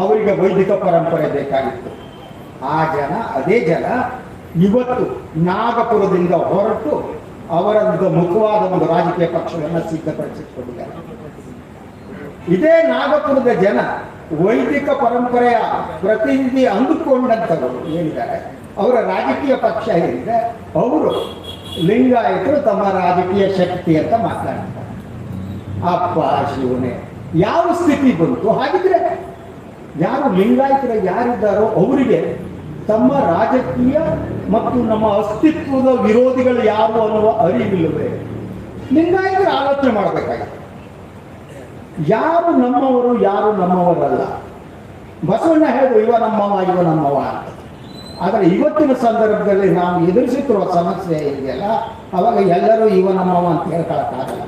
ಅವರಿಗೆ ವೈದಿಕ ಪರಂಪರೆ ಬೇಕಾಗಿತ್ತು. ಆ ಜನ, ಅದೇ ಜನ ಇವತ್ತು ನಾಗಪುರದಿಂದ ಹೊರಟು ಅವರದ್ದು ಮುಖವಾದ ಒಂದು ರಾಜಕೀಯ ಪಕ್ಷವನ್ನು ಸಿದ್ಧಪಡಿಸಿಕೊಂಡಿದ್ದಾರೆ. ಇದೇ ನಾಗಪುರದ ಜನ ವೈದಿಕ ಪರಂಪರೆಯ ಪ್ರತಿನಿಧಿ ಅಂದುಕೊಂಡಂಥವರು ಏನಿದ್ದಾರೆ? ಅವರ ರಾಜಕೀಯ ಪಕ್ಷ ಏನಿದೆ? ಅವರು ಲಿಂಗಾಯತರು ತಮ್ಮ ರಾಜಕೀಯ ಶಕ್ತಿ ಅಂತ ಮಾತಾಡ್ತಾರೆ. ಅಪ್ಪ, ಶಿವನೇ, ಯಾವ ಸ್ಥಿತಿ ಬಂತು? ಹಾಗಿದ್ರೆ ಯಾರು ಲಿಂಗಾಯತರ ಯಾರಿದ್ದಾರೋ ಅವರಿಗೆ ತಮ್ಮ ರಾಜಕೀಯ ಮತ್ತು ನಮ್ಮ ಅಸ್ತಿತ್ವದ ವಿರೋಧಿಗಳು ಯಾರು ಅನ್ನುವ ಅರಿವಿಲ್ಲವೇ? ಲಿಂಗಾಯತರು ಆಲೋಚನೆ ಮಾಡಬೇಕಾಗಿತ್ತು ಯಾರು ನಮ್ಮವರು, ಯಾರು ನಮ್ಮವರಲ್ಲ. ಬಸವಣ್ಣ ಹೇಳಿದ್ರು ಇವ ನಮ್ಮವ ಇವ ನಮ್ಮವ ಅಂತ. ಆದರೆ ಇವತ್ತಿನ ಸಂದರ್ಭದಲ್ಲಿ ನಾವು ಎದುರಿಸುತ್ತಿರುವ ಸಮಸ್ಯೆ ಇದೆಯಲ್ಲ, ಅವಾಗ ಎಲ್ಲರೂ ಇವ ನಮ್ಮವ ಅಂತ ಹೇಳ್ಕೊಳಕ್ಕಾಗಲ್ಲ.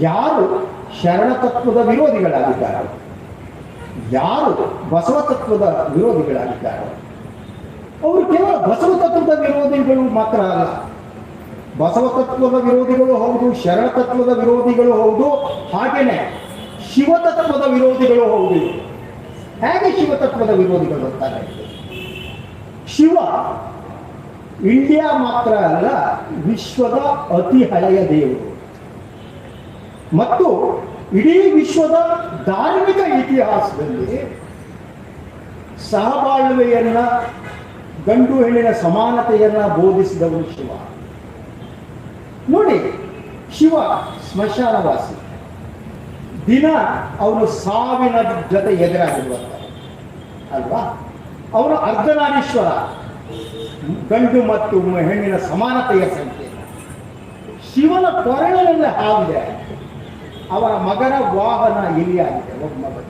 ಯಾರು ಶರಣತತ್ವದ ವಿರೋಧಿಗಳಾಗಿದ್ದಾರೆ? ಯಾರು ಬಸವ ತತ್ವದ ವಿರೋಧಿಗಳಾಗಿದ್ದಾರೆ? ಅವರು ಕೇವಲ ಬಸವ ತತ್ವದ ವಿರೋಧಿಗಳು ಮಾತ್ರ ಅಲ್ಲ. ಬಸವ ತತ್ವದ ವಿರೋಧಿಗಳು ಹೌದು ಶರಣ ತತ್ವದ ವಿರೋಧಿಗಳು ಹೌದು, ಹಾಗೇನೆ ಶಿವತತ್ವದ ವಿರೋಧಿಗಳು ಹೌದು. ಹೇಗೆ ಶಿವತತ್ವದ ವಿರೋಧಿಗಳು ಅಂತಾರೆ ಶಿವ ಇಂಡಿಯಾ ಮಾತ್ರ ಅಲ್ಲ, ವಿಶ್ವದ ಅತಿ ಹಳೆಯ ದೇವರು. ಮತ್ತು ಇಡೀ ವಿಶ್ವದ ಧಾರ್ಮಿಕ ಇತಿಹಾಸದಲ್ಲಿ ಸಹಬಾಳ್ವೆಯನ್ನ, ಗಂಡು ಹೆಣ್ಣಿನ ಸಮಾನತೆಯನ್ನ ಬೋಧಿಸಿದವರು ಶಿವ. ನೋಡಿ, ಶಿವ ಸ್ಮಶಾನವಾಸಿ. ದಿನ ಅವನು ಸಾವಿನ ಜೊತೆ ಎದುರಾಗಿರುವಂತ ಅಲ್ವಾ? ಅವನು ಅರ್ಧನಾರೀಶ್ವರ. ಗಂಡು ಮತ್ತು ಹೆಣ್ಣಿನ ಸಮಾನತೆಯ ಸಂಖ್ಯೆ. ಶಿವನ ಕೊರಳಿನಲ್ಲಿ ಹಾವಿದೆ. ಅವರ ಮಗನ ವಾಹನ ಇಲಿಯಾಗಿದೆ, ಒಬ್ಬ ಮಗ.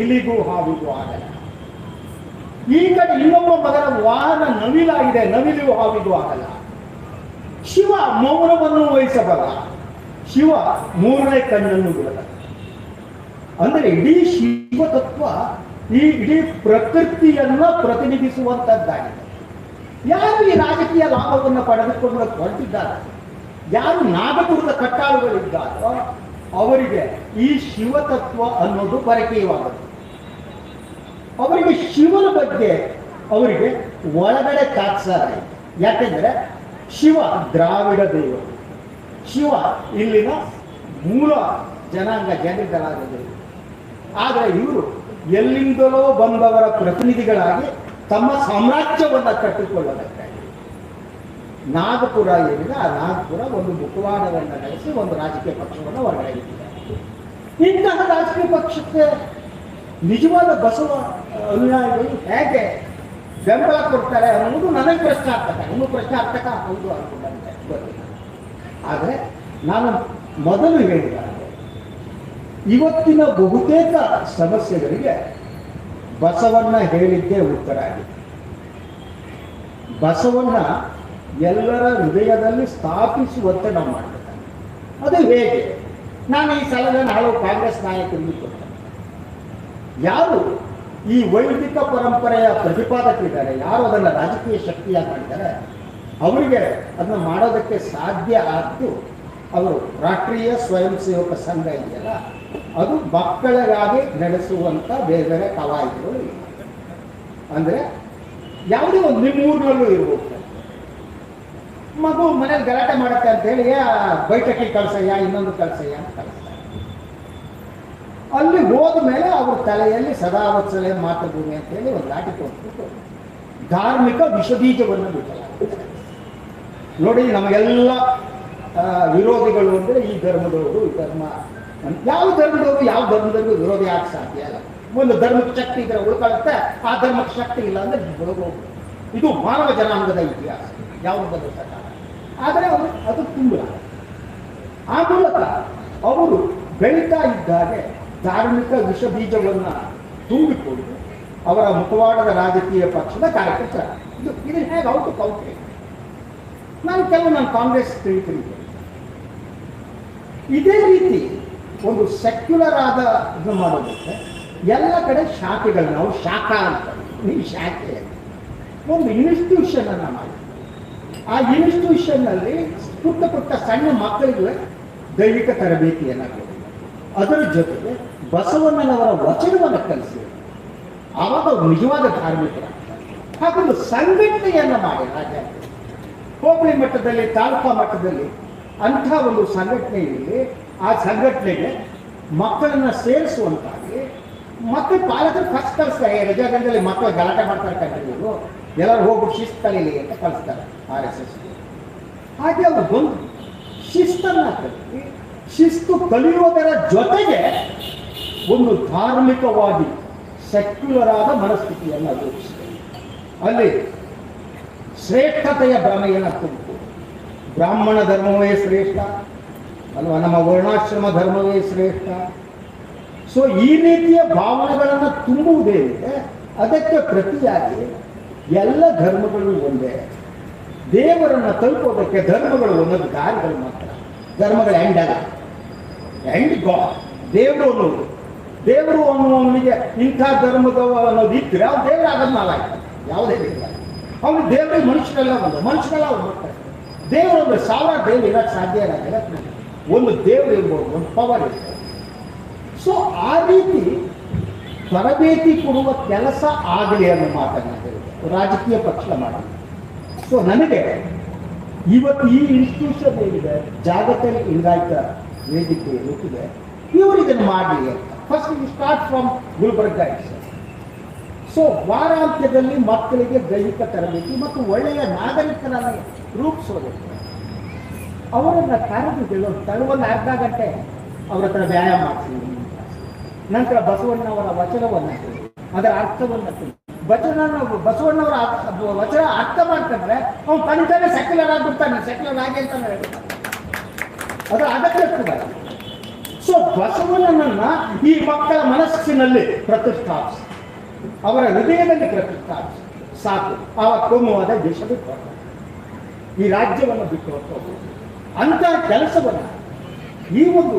ಇಲಿಗೂ ಹಾವಿಗೂ ಆಗಲ್ಲ. ಈ ಕಡೆ ಇನ್ನೊಬ್ಬ ಮಗನ ವಾಹನ ನವಿಲಾಗಿದೆ, ನವಿಲಿಗೂ ಹಾವಿಗೂ ಆಗಲ್ಲ. ಶಿವ ಮೌನವನ್ನು ವಹಿಸಬಲ್ಲ. ಶಿವ ಮೂರನೇ ಕಣ್ಣನ್ನು ಬಿಡಲ್ಲ ಅಂದರೆ ಇಡೀ ಶಿವ ತತ್ವ ಈ ಇಡೀ ಪ್ರಕೃತಿಯನ್ನ ಪ್ರತಿನಿಧಿಸುವಂತದ್ದಾಗಿದೆ ಯಾರು ಈ ರಾಜಕೀಯ ಲಾಭವನ್ನು ಪಡೆದುಕೊಂಡು ಹೊರಟಿದ್ದಾರೆ? ಯಾರು ನಾಗಪುರದ ಕಟ್ಟಾಳುಗಳಿದ್ದಾರೋ, ಅವರಿಗೆ ಈ ಶಿವತತ್ವ ಅನ್ನೋದು ಪರಿಚಯವಾಗುತ್ತೆ ಅವರಿಗೆ ಶಿವನ ಬಗ್ಗೆ ಅವರಿಗೆ ಒಳಗಡೆ ತಾತ್ಸಾರ ಯಾಕೆಂದ್ರೆ ಶಿವ ದ್ರಾವಿಡ ದೇವರು. ಶಿವ ಇಲ್ಲಿನ ಮೂಲ ಜನಾಂಗ ಜನರಿಗಳಾದ ದೇವರು ಆದರೆ ಇವರು ಎಲ್ಲಿಂದಲೋ ಬಂದವರ ಪ್ರತಿನಿಧಿಗಳಾಗಿ ತಮ್ಮ ಸಾಮ್ರಾಜ್ಯವನ್ನು ಕಟ್ಟಿಕೊಳ್ಳಬೇಕಾಗಿದೆ ನಾಗಪುರ ಏನಿದೆ, ಆ ನಾಗಪುರ ಒಂದು ಮುಖವಾಡವನ್ನು ನಡೆಸಿ ಒಂದು ರಾಜಕೀಯ ಪಕ್ಷವನ್ನು ಹೊರಗಡೆ ಇಂತಹ ರಾಜಕೀಯ ಪಕ್ಷಕ್ಕೆ ನಿಜವಾದ ಬಸವ ಅನುಯಾಯಿಗಳು ಹೇಗೆ ಬೆಂಬಲ ಕೊಡ್ತಾರೆ ಅನ್ನೋದು ನನಗೆ ಪ್ರಶ್ನಾರ್ಥಕ ಇನ್ನು ಪ್ರಶ್ನಾರ್ಥಕ ಹೌದು, ಅನ್ಕೊಂಡಂತೆ. ಗೊತ್ತಿಲ್ಲ. ಆದರೆ ನಾನು ಮೊದಲು ಹೇಳಿದ ಇವತ್ತಿನ ಬಹುತೇಕ ಸಮಸ್ಯೆಗಳಿಗೆ ಬಸವಣ್ಣ ಹೇಳಿದ್ದೇ ಉತ್ತರ ಆಗಿದೆ. ಬಸವಣ್ಣ ಎಲ್ಲರ ಹೃದಯದಲ್ಲಿ ಸ್ಥಾಪಿಸುವಂತೆ ನಾವು ಮಾಡ್ತಾರೆ ಅದು ಹೇಗೆ? ನಾನು ಈ ಸಲಹೆ ನಾಳು ಕಾಂಗ್ರೆಸ್ ನಾಯಕರಿಗೆ ಕೊಡ್ತೇನೆ. ಯಾರು ಈ ವೈದಿಕ ಪರಂಪರೆಯ ಪ್ರತಿಪಾದಕರಿದ್ದಾರೆ ಯಾರು ಅದನ್ನು ರಾಜಕೀಯ ಶಕ್ತಿಯಾಗಿ ಮಾಡಿದ್ದಾರೆ, ಅವರಿಗೆ ಅದನ್ನು ಮಾಡೋದಕ್ಕೆ ಸಾಧ್ಯ ಆದ್ದು ಅವರು ರಾಷ್ಟ್ರೀಯ ಸ್ವಯಂ ಸೇವಕ ಸಂಘ ಇದೆಯಲ್ಲ? ಅದು ಮಕ್ಕಳಿಗಾಗಿ ನಡೆಸುವಂಥ ಬೇರೆ ಬೇರೆ ಕಲಾವಿದರು ಇವೆ ಅಂದರೆ ಯಾವುದೇ ಒಂದು ನಿಮ್ಮೂರಿನಲ್ಲೂ ಇರ್ಬೋದು. ಮಗು ಮನೇಲಿ ಗಲಾಟೆ ಮಾಡುತ್ತೆ ಅಂತ ಹೇಳಿ ಬೈಟಕ್ಕೆ ಕಳ್ಸಯ್ಯ, ಇನ್ನೊಂದು ಕಳ್ಸಯ್ಯ ಅಂತ ಕಳಿಸ್ತಾರೆ. ಅಲ್ಲಿ ಹೋದ ಮೇಲೆ ಅವ್ರ ತಲೆಯಲ್ಲಿ ಸದಾ ವತ್ಸಲೆ ಮಾತೃಭೂಮಿ ಅಂತ ಹೇಳಿ ಒಂದು ಲಾಟಿ ಕೊಟ್ಬಿಟ್ಟು ಧಾರ್ಮಿಕ ವಿಷಬೀಜವನ್ನು ಬಿಟ್ಟಲಾಗುತ್ತೆ ನೋಡಿ, ನಮಗೆಲ್ಲ ವಿರೋಧಿಗಳು ಅಂದರೆ ಈ ಧರ್ಮದವರು, ಈ ಧರ್ಮ ಯಾವ ಧರ್ಮದವರು ಯಾವ ಧರ್ಮದವ್ರಿಗೂ ವಿರೋಧಿ ಯಾಕೆ ಸಾಧ್ಯ ಅಲ್ಲ ಒಂದು ಧರ್ಮಕ್ಕೆ ಶಕ್ತಿ ಇದ್ರೆ ಉಳ್ಕೊಳ್ಳುತ್ತೆ, ಆ ಧರ್ಮಕ್ಕೆ ಶಕ್ತಿ ಇಲ್ಲ ಅಂದ್ರೆ ಬಿಡಬಹುದು ಇದು ಮಾನವ ಜನಾಂಗದ ಇತಿಹಾಸ ಯಾವುದು ಸರ್ಕಾರ ಆದರೆ ಅವರು ಅದು ತುಂಬ. ಆ ಮೂಲಕ ಅವರು ಬೆಳೀತಾ ಇದ್ದಾಗೆ ಧಾರ್ಮಿಕ ವಿಷ ಬೀಜವನ್ನು ತುಂಬಿಕೊಂಡು ಅವರ ಮುಖವಾಡದ ರಾಜಕೀಯ ಪಕ್ಷದ ಕಾರ್ಯಕರ್ತರ. ಇದು ಇದು ಹೇಗೆ ಅವರು ಕೌಂಟ್ರಿ ನಾನು ಕೆಲವು ನಾನು ಕಾಂಗ್ರೆಸ್ ತಿಳಿತೀನಿ ಇದೇ ರೀತಿ ಒಂದು ಸೆಕ್ಯುಲರ್ ಆದ ಇದು ಮಾಡೋದಕ್ಕೆ ಎಲ್ಲ ಕಡೆ ಶಾಖೆಗಳು, ನಾವು ಶಾಖ ಅಂತ. ನೀವು ಶಾಖೆ. ಒಂದು ಇನ್ಸ್ಟಿಟ್ಯೂಷನ್ ಅನ್ನ ಮಾಡಿ. ಆ ಇನ್ಸ್ಟಿಟ್ಯೂಷನ್ನಲ್ಲಿ ಪುಟ್ಟ ಪುಟ್ಟ ಸಣ್ಣ ಮಕ್ಕಳಿಗೆ ದೈವಿಕ ತರಬೇತಿಯನ್ನು ಕೊಡಿ. ಅದರ ಜೊತೆಗೆ ಬಸವಣ್ಣನವರ ವಚನವನ್ನು ಕಲಿಸಿ. ಆವಾಗ ನಿಜವಾದ ಧಾರ್ಮಿಕ ಹಾಗೊಂದು ಸಂಘಟನೆಯನ್ನು ಮಾಡಿ ರಾಜ್ಯ ಹೋಬಳಿ ಮಟ್ಟದಲ್ಲಿ, ತಾಲೂಕಾ ಮಟ್ಟದಲ್ಲಿ ಅಂಥ ಒಂದು ಸಂಘಟನೆಯಲ್ಲಿ ಆ ಸಂಘಟನೆಗೆ ಮಕ್ಕಳನ್ನ ಸೇರಿಸುವಂತಾಗಿ ಮತ್ತೆ ಪಾಲಕರು ಫಸ್ಟ್ ಕಳಿಸ್ತಾರೆ ರಜಾಗಂಡದಲ್ಲಿ ಮಕ್ಕಳು ಗಲಾಟೆ ಮಾಡ್ತಾರೆ ಕಂಟಿನ್ಯೂ ಎಲ್ಲರೂ ಹೋಗ್ಬಿಟ್ಟು ಶಿಸ್ತು ಕಲೀಲಿ ಅಂತ ಕಳಿಸ್ತಾರೆ ಆರ್ ಎಸ್ ಎಸ್ ಹಾಗೆ ಅವರು ಬಂದು ಶಿಸ್ತನ್ನು ಕಲಿತು ಶಿಸ್ತು ಕಲಿಯುವುದರ ಜೊತೆಗೆ ಒಂದು ಧಾರ್ಮಿಕವಾಗಿ ಸೆಕ್ಯುಲರ್ ಆದ ಮನಸ್ಥಿತಿಯನ್ನು ರೂಪಿಸಿದೆ. ಅಲ್ಲಿ ಶ್ರೇಷ್ಠತೆಯ ಭ್ರಮೆಯನ್ನು ತುಂಬಿತು. ಬ್ರಾಹ್ಮಣ ಧರ್ಮವೇ ಶ್ರೇಷ್ಠ. ಅಲ್ವಾ? ನಮ್ಮ ವರ್ಣಾಶ್ರಮ ಧರ್ಮವೇ ಶ್ರೇಷ್ಠ. ಸೊ ಈ ರೀತಿಯ ಭಾವನೆಗಳನ್ನು ತುಂಬುವುದೇ ಅದಕ್ಕೆ ಪ್ರತಿಯಾಗಿ ಎಲ್ಲ ಧರ್ಮಗಳು ಒಂದೇ. ದೇವರನ್ನು ತಲುಪೋದಕ್ಕೆ ಧರ್ಮಗಳು ಒಂದೊಂದು ದಾರಿಗಳು ಮಾತ್ರ. ಧರ್ಮಗಳ ಎಂಡ್ ಅಲ್ಲ. ಎಂಡ್ ಗಾಡ್ ದೇವರು ಅನ್ನೋದು. ದೇವರು ಅನ್ನುವನಿಗೆ ಇಂಥ ಧರ್ಮದ ಅನ್ನೋದು ಇದ್ರೆ ಅವ್ನು ದೇವರ ಆಗೋದು ನಾಲಾಯ್ತು ಯಾವುದೇ ದೇವರ ಅವನು ದೇವರಿಗೆ ಮನುಷ್ಯರೆಲ್ಲ ಒಂದು. ಮನುಷ್ಯರೆಲ್ಲ ಒಂದು ದೇವರು ಒಂದು ಸಾವಿರ ದೇವರು ಇರೋಕ್ಕೆ ಸಾಧ್ಯ ಜಗತ್ತಿನಲ್ಲಿ. ಒಂದು ದೇವರು ಇರ್ಬೋದು ಒಂದು ಪವರ್ ಇರ್ಬೋದು ಸೊ ಆ ರೀತಿ ತರಬೇತಿ ಕೊಡುವ ಕೆಲಸ ಆಗಲಿ ಅನ್ನೋ ಮಾತನ್ನು ರಾಜಕೀಯ ಪಕ್ಷ ಮಾಡಿ ಸೊ ನನಗೆ ಇವತ್ತು ಈ ಇನ್ಸ್ಟಿಟ್ಯೂಷನ್ ಏನಿದೆ, ಜಾಗತಿಕ ಲಿಂಗಾಯತ ವೇದಿಕೆ ಏನಿದೆ ಇವರು ಇದನ್ನು ಮಾಡಲಿ ಅಂತ. First you start from Gulbarga so ವಾರಾಂತ್ಯದಲ್ಲಿ ಮಕ್ಕಳಿಗೆ ದೈಹಿಕ ತರಬೇತಿ ಮತ್ತು ಒಳ್ಳೆಯ ನಾಗರಿಕರನ್ನು ರೂಪಿಸೋದಕ್ಕೆ. ಅವರನ್ನ ಕರೆದು ಹೇಳೋ ಒಂದು ಅರ್ಧ ಗಂಟೆ ಅವರ ಹತ್ರ ವ್ಯಾಯಾಮ ಮಾಡ್ತೀನಿ. ನಂತರ ಬಸವಣ್ಣವರ ವಚನವನ್ನು ಅದರ ಅರ್ಥವನ್ನು ವಚನ ಬಸವಣ್ಣವರ ವಚನ ಅರ್ಥ ಮಾಡ್ತಂದ್ರೆ ಅವ್ನು ಕಲಿತಾನೆ ಸೆಕ್ಯುಲರ್ ಆಗ್ಬಿಡ್ತಾನೆ ಸೆಕ್ಯುಲರ್ ಆಗಿ ಅಂತ ಅದರ ಕೂಡ ಸೊ ಬಸವಣ್ಣನನ್ನ ಈ ಮಕ್ಕಳ ಮನಸ್ಸಿನಲ್ಲಿ ಪ್ರತಿಷ್ಠಾಪಿಸಿ. ಅವರ ಹೃದಯದಲ್ಲಿ ಪ್ರತಿಷ್ಠಾಪಿಸಿ. ಸಾಕು. ಆ ಕೋಮುವಾದ ಬಿಟ್ಟು ಈ ರಾಜ್ಯವನ್ನು ಬಿಟ್ಟು ಹೊರಟು ಅಂತ ಕೆಲಸವನ್ನು ಈ ಒಂದು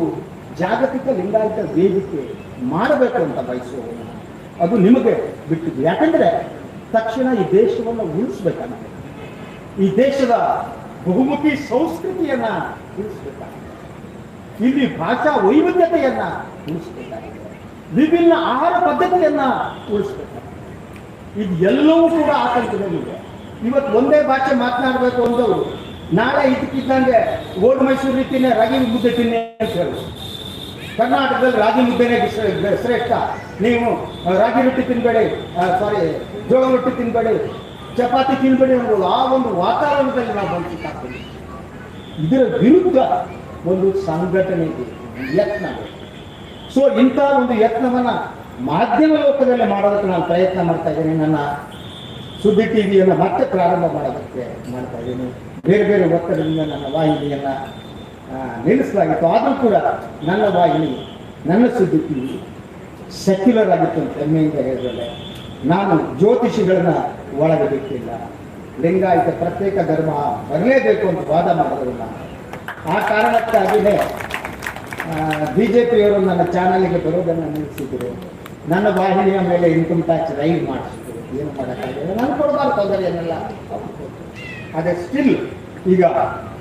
ಜಾಗತಿಕ ಲಿಂಗಾಯತ ವೇದಿಕೆ ಮಾಡಬೇಕು ಅಂತ ಬಯಸುವವನು ಅದು ನಿಮಗೆ ಬಿಟ್ಟಿದ್ದು ಯಾಕಂದ್ರೆ ತಕ್ಷಣ ಈ ದೇಶವನ್ನು ಉಳಿಸ್ಬೇಕನ್ನ ಈ ದೇಶದ ಬಹುಮುಖಿ ಸಂಸ್ಕೃತಿಯನ್ನ ಉಳಿಸ್ಬೇಕ ಇಲ್ಲಿ ಭಾಷಾ ವೈವಿಧ್ಯತೆಯನ್ನ ಉಳಿಸ್ಬೇಕಾಗಿದೆ. ವಿಭಿನ್ನ ಆಹಾರ ಪದ್ಧತಿಯನ್ನ ಉಳಿಸ್ಬೇಕಾಗಿದೆ. ಇದು ಎಲ್ಲವೂ ಕೂಡ ಆತಂಕದಲ್ಲಿದೆ. ಇವತ್ತು ಒಂದೇ ಭಾಷೆ ಮಾತನಾಡಬೇಕು ಅಂದವರು ನಾಳೆ ಇದಕ್ಕಿದ್ದಂಗೆ ಓಲ್ಡ್ ಮೈಸೂರು ರೀತಿನೇ ರಾಗಿ ಮುದ್ದೆ ತಿನ್ನಿ ಅಂತ ಹೇಳಿ. ಕರ್ನಾಟಕದಲ್ಲಿ ರಾಗಿ ಮುದ್ದೆನೇ ಶ್ರೇ- ಶ್ರೇಷ್ಠ. ನೀವು ರಾಗಿ ರೊಟ್ಟಿ ತಿನ್ಬೇಡಿ ಸಾರಿ ಜೋಳ ರೊಟ್ಟಿ ತಿನ್ಬೇಡಿ ಚಪಾತಿ ತಿನ್ಬೇಡಿ ಅನ್ನೋದು ಆ ಒಂದು ವಾತಾವರಣದಲ್ಲಿ ನಾವು ಬಂದಿದ್ದಾಗ್ತೀವಿ. ಇದರ ವಿರುದ್ಧ ಒಂದು ಸಂಘಟನೆ ಇದೆ, ಯತ್ನ. ಸೊ ಇಂಥ ಒಂದು ಯತ್ನವನ್ನ ಮಾಧ್ಯಮ ಲೋಕದಲ್ಲಿ ಮಾಡೋದಕ್ಕೆ ನಾನು ಪ್ರಯತ್ನ ಮಾಡ್ತಾ ಇದ್ದೀನಿ. ನನ್ನ ಸುದ್ದಿ ಟಿವಿಯನ್ನು ಮತ್ತೆ ಪ್ರಾರಂಭ ಮಾಡೋದಕ್ಕೆ ಮಾಡ್ತಾ ಇದ್ದೀನಿ. ಬೇರೆ ಬೇರೆ ಒತ್ತಡದಿಂದ ನನ್ನ ವಾಹಿನಿಯನ್ನ ನಿಲ್ಲಿಸಲಾಗಿತ್ತು. ಆದರೂ ಕೂಡ ನನ್ನ ವಾಹಿನಿ, ನನ್ನ ಸುದ್ದಿ ಟಿವಿ ಸೆಕ್ಯುಲರ್ ಆಗಿತ್ತು ಅಂತ ಹೆಮ್ಮೆಯಿಂದ ಹೇಳಿದ್ರೆ ನಾನು ಜ್ಯೋತಿಷಿಗಳನ್ನ ಒಳಗೆ ಬಿಟ್ಟಿಲ್ಲ. ಲಿಂಗಾಯತ ಪ್ರತ್ಯೇಕ ಧರ್ಮ ಬರಲೇಬೇಕು ಅಂತ ವಾದ ಮಾಡಿದ್ರು ನಾನು ಆ ಕಾರಣಕ್ಕಾಗಿಯೇ ಬಿ ಜೆ ಪಿಯವರು ನನ್ನ ಚಾನಲ್ಗೆ ಬರೋದನ್ನು ನಿಲ್ಲಿಸಿದ್ರು. ನನ್ನ ವಾಹಿನಿಯ ಮೇಲೆ ಇನ್ಕಮ್ ಟ್ಯಾಕ್ಸ್ ರೈಡ್ ಮಾಡಿಸಿದ್ರು. ಏನು ಮಾಡೋಕ್ಕಾಗಿಲ್ಲ ನಾನು ಕೊಡಬಾರ್ದು ತೊಂದರೆಯನ್ನೆಲ್ಲ ಅದೇ ಸ್ಟಿಲ್ ಈಗ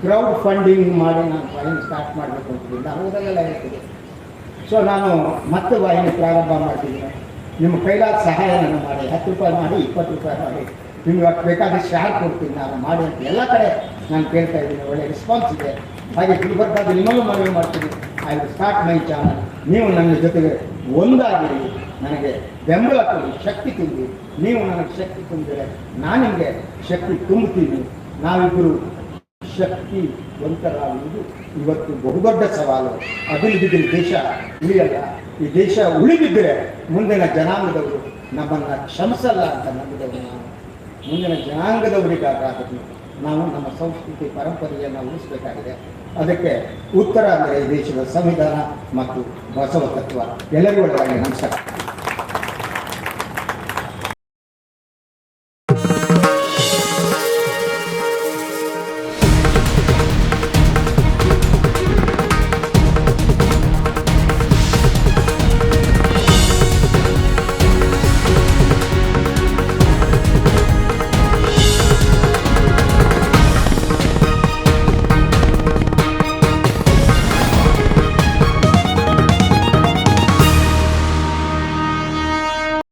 ಕ್ರೌಡ್ ಫಂಡಿಂಗ್ ಮಾಡಿ ನಾನು ವಾಹಿನಿ ಸ್ಟಾರ್ಟ್ ಮಾಡಬೇಕು ಅಂತಿದ್ದೀನಿ ನಾನು ಹೇಳ್ತಿದ್ದೆ ಸೊ ನಾನು ಮತ್ತೆ ವಾಹಿನಿ ಪ್ರಾರಂಭ ಮಾಡ್ತಿದ್ದೀನಿ. ನಿಮ್ಮ ಕೈಲಾದ ಸಹಾಯ ನಾನು ಮಾಡಿ. ಹತ್ತು ರೂಪಾಯಿ ಮಾಡಿ, ಇಪ್ಪತ್ತು ರೂಪಾಯಿ ಮಾಡಿ. ನಿಮ್ಗೆ ಅಷ್ಟು ಶೇರ್ ಶಾರ್ ಕೊಡ್ತೀನಿ. ನಾನು ಮಾಡಿ ಅಂತ ಎಲ್ಲ ಕಡೆ ನಾನು ಕೇಳ್ತಾ ಇದ್ದೀನಿ. ಒಳ್ಳೆ ರೆಸ್ಪಾನ್ಸ್ ಇದೆ. ಹಾಗೆ ಗುಲ್ಬರ್ಗಾದ ನಿಮಗೂ ಮನವಿ ಮಾಡ್ತೀನಿ. ಐ ಸ್ಟಾರ್ಟ್ ಮೈ ಚಾನಲ್ ನೀವು ನನ್ನ ಜೊತೆಗೆ ಒಂದಾಗಿರಿ ನನಗೆ ಬೆಂಬಲ ಕೊಡಿ, ಶಕ್ತಿ ತುಂಬಿ. ನೀವು ನನಗೆ ಶಕ್ತಿ ತುಂಬಿದರೆ ನಾನು ನಿಮಗೆ ಶಕ್ತಿ ತುಂಬುತ್ತೀನಿ. ನಾವಿಬ್ಬರು ಶಕ್ತಿ ಒಂಥರಾಗುವುದು ಇವತ್ತು ಬಹುದೊಡ್ಡ ಸವಾಲು. ಅಭಿವೃದ್ಧಿ ದೇಶ ಉಳಿಯಲ್ಲ. ಈ ದೇಶ ಉಳಿದಿದ್ದರೆ ಮುಂದಿನ ಜನಾಂಗದವರು ನಮ್ಮನ್ನು ಕ್ಷಮಿಸಲ್ಲ ಅಂತ ನಂಬಿದವರು ನಾವು ಮುಂದಿನ ಜನಾಂಗದವರಿಗಾಗಬೇಕು ನಾವು ನಮ್ಮ ಸಂಸ್ಕೃತಿ ಪರಂಪರೆಯನ್ನು ಉಳಿಸಬೇಕಾಗಿದೆ. ಅದಕ್ಕೆ ಉತ್ತರ ಅಂದರೆ ಈ ದೇಶದ ಸಂವಿಧಾನ ಮತ್ತು ಬಸವ ತತ್ವ. ಎಲ್ಲರಿಗೂ ಒಳಗಾಗಿ ನಮಸ್ಕಾರ.